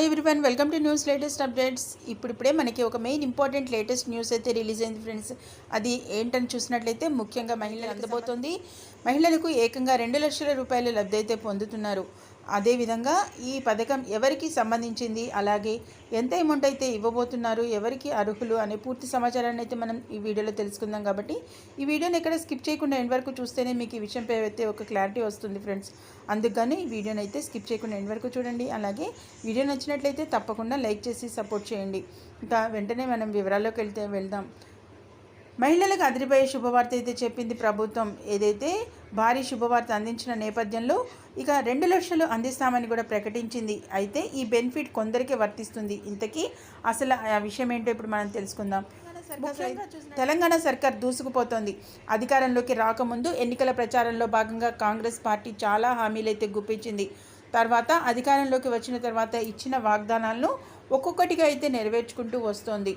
Hi everyone welcome to news latest updates ఇప్పుడిప్పుడే మనకి ఒక మెయిన్ ఇంపార్టెంట్ లేటెస్ట్ న్యూస్ అయితే రిలీజ్ అయింది ఫ్రెండ్స్ అది ఏంటని చూసినట్లయితే ముఖ్యంగా మహిళలు అందబోతోంది. మహిళలకు ఏకంగా రెండు లక్షల రూపాయల లబ్ధి అయితే పొందుతున్నారు. అదేవిధంగా ఈ పథకం ఎవరికి సంబంధించింది? అలాగే ఎంత అమౌంట్ అయితే ఇవ్వబోతున్నారు? ఎవరికి అర్హులు? అనే పూర్తి సమాచారాన్ని అయితే మనం ఈ వీడియోలో తెలుసుకుందాం కాబట్టి ఈ వీడియోని ఎక్కడ స్కిప్ చేయకుండా ఎండ్ వరకు చూస్తేనే మీకు ఈ విషయంపై అయితే ఒక క్లారిటీ వస్తుంది ఫ్రెండ్స్ అందుకని ఈ వీడియోని అయితే స్కిప్ చేయకుండా ఎండ్ వరకు చూడండి. అలాగే వీడియో నచ్చినట్లయితే తప్పకుండా లైక్ చేసి సపోర్ట్ చేయండి. ఇంకా వెంటనే మనం వివరాల్లోకి వెళ్తే వెళ్దాం. మహిళలకు అదిరిపోయే శుభవార్త అయితే చెప్పింది ప్రభుత్వం. ఏదైతే భారీ శుభవార్త అందించిన నేపథ్యంలో ఇక రెండు లక్షలు అందిస్తామని కూడా ప్రకటించింది. అయితే ఈ బెనిఫిట్ కొందరికే వర్తిస్తుంది. ఇంతకీ అసలు ఆ విషయం ఏంటో ఇప్పుడు మనం తెలుసుకుందాం. తెలంగాణ సర్కార్ దూసుకుపోతోంది. అధికారంలోకి రాకముందు ఎన్నికల ప్రచారంలో భాగంగా కాంగ్రెస్ పార్టీ చాలా హామీలు అయితే గుప్పించింది. తర్వాత అధికారంలోకి వచ్చిన తర్వాత ఇచ్చిన వాగ్దానాలను ఒక్కొక్కటిగా అయితే నెరవేర్చుకుంటూ వస్తోంది.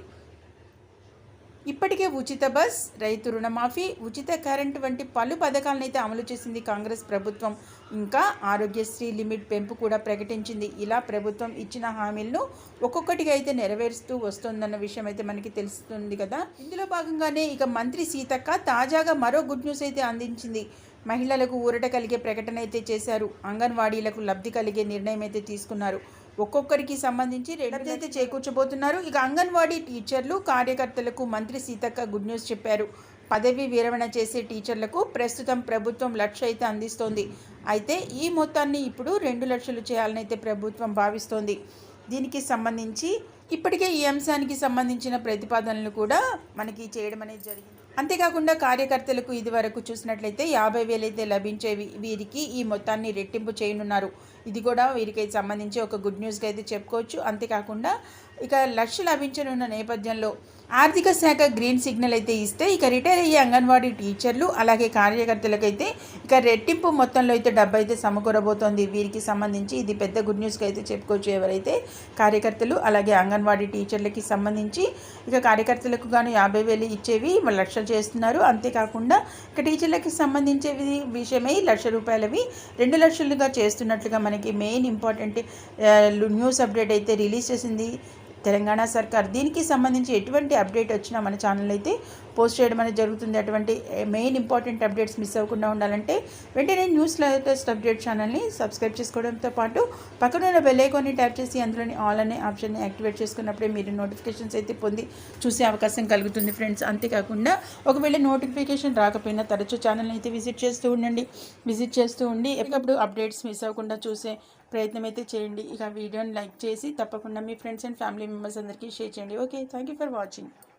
ఇప్పటికే ఉచిత బస్ రైతు రుణమాఫీ ఉచిత కరెంట్ వంటి పలు పథకాలను అయితే అమలు చేసింది కాంగ్రెస్ ప్రభుత్వం. ఇంకా ఆరోగ్యశ్రీ లిమిట్ పెంపు కూడా ప్రకటించింది. ఇలా ప్రభుత్వం ఇచ్చిన హామీలను ఒక్కొక్కటిగా అయితే నెరవేరుస్తూ వస్తుందన్న విషయం అయితే మనకి తెలుస్తుంది కదా. ఇందులో భాగంగానే ఇక మంత్రి సీతక్క తాజాగా మరో గుడ్ న్యూస్ అయితే అందించింది. మహిళలకు ఊరట కలిగే ప్రకటన అయితే చేశారు. అంగన్వాడీలకు లబ్ధి కలిగే నిర్ణయం అయితే తీసుకున్నారు. ఒక్కొక్కరికి సంబంధించి రెండు అయితే చేకూర్చబోతున్నారు. ఇక అంగన్వాడీ టీచర్లు కార్యకర్తలకు మంత్రి సీతక్క గుడ్ న్యూస్ చెప్పారు. పదవి విరమణ చేసే టీచర్లకు ప్రస్తుతం ప్రభుత్వం లక్ష అయితే అందిస్తోంది. అయితే ఈ మొత్తాన్ని ఇప్పుడు రెండు లక్షలు చేయాలని అయితే ప్రభుత్వం భావిస్తోంది. దీనికి సంబంధించి ఇప్పటికే ఈ అంశానికి సంబంధించిన ప్రతిపాదనలు కూడా మనకి చేయడం అనేది జరిగింది. అంతేకాకుండా కార్యకర్తలకు ఇది వరకు చూసినట్లయితే యాభై వేలైతే లభించేవి వీరికి ఈ మొత్తాన్ని రెట్టింపు చేయనున్నారు. ఇది కూడా వీరికి సంబంధించి ఒక గుడ్ న్యూస్గా అయితే చెప్పుకోవచ్చు. అంతేకాకుండా ఇక లక్ష లభించనున్న నేపథ్యంలో ఆర్థిక శాఖ గ్రీన్ సిగ్నల్ అయితే ఇస్తే ఇక రిటైర్ అయ్యే అంగన్వాడీ టీచర్లు అలాగే కార్యకర్తలకైతే ఇక రెట్టింపు మొత్తంలో అయితే డబ్బు అయితే సమకూరబోతోంది. వీరికి సంబంధించి ఇది పెద్ద గుడ్ న్యూస్గా అయితే చెప్పుకోవచ్చు. ఎవరైతే కార్యకర్తలు అలాగే అంగన్వాడీ టీచర్లకి సంబంధించి ఇక కార్యకర్తలకు గాను యాభై వేలు ఇచ్చేవి లక్షలు చేస్తున్నారు. అంతేకాకుండా ఇక టీచర్లకి సంబంధించేవి విషయమై లక్ష రూపాయలవి రెండు లక్షలుగా చేస్తున్నట్లుగా మనకి మెయిన్ ఇంపార్టెంట్ న్యూస్ అప్డేట్ అయితే రిలీజ్ చేసింది తెలంగాణ సర్కార్. దీనికి సంబంధించి ఎటువంటి అప్డేట్ వచ్చినా మన ఛానల్ అయితే పోస్ట్ చేయడం అనేది జరుగుతుంది. అటువంటి మెయిన్ ఇంపార్టెంట్ అప్డేట్స్ మిస్ అవ్వకుండా ఉండాలంటే వెంటనే న్యూస్ లేటెస్ట్ అప్డేట్ ఛానల్ని సబ్స్క్రైబ్ చేసుకోవడంతో పాటు పక్కన ఉన్న ట్యాప్ చేసి అందులోని ఆల్ అనే ఆప్షన్ని యాక్టివేట్ చేసుకున్నప్పుడే మీరు నోటిఫికేషన్స్ అయితే పొంది చూసే అవకాశం కలుగుతుంది ఫ్రెండ్స్. అంతేకాకుండా ఒకవేళ నోటిఫికేషన్ రాకపోయినా తరచూ ఛానల్ని అయితే విజిట్ చేస్తూ ఉండండి. విజిట్ చేస్తూ ఉండి ఎప్పటికప్పుడు అప్డేట్స్ మిస్ అవ్వకుండా చూసే ప్రయత్నం అయితే చేయండి. ఇక వీడియోని లైక్ చేసి తప్పకుండా మీ ఫ్రెండ్స్ అండ్ ఫ్యామిలీ మెంబర్స్ అందరికీ షేర్ చేయండి. Okay thank you for watching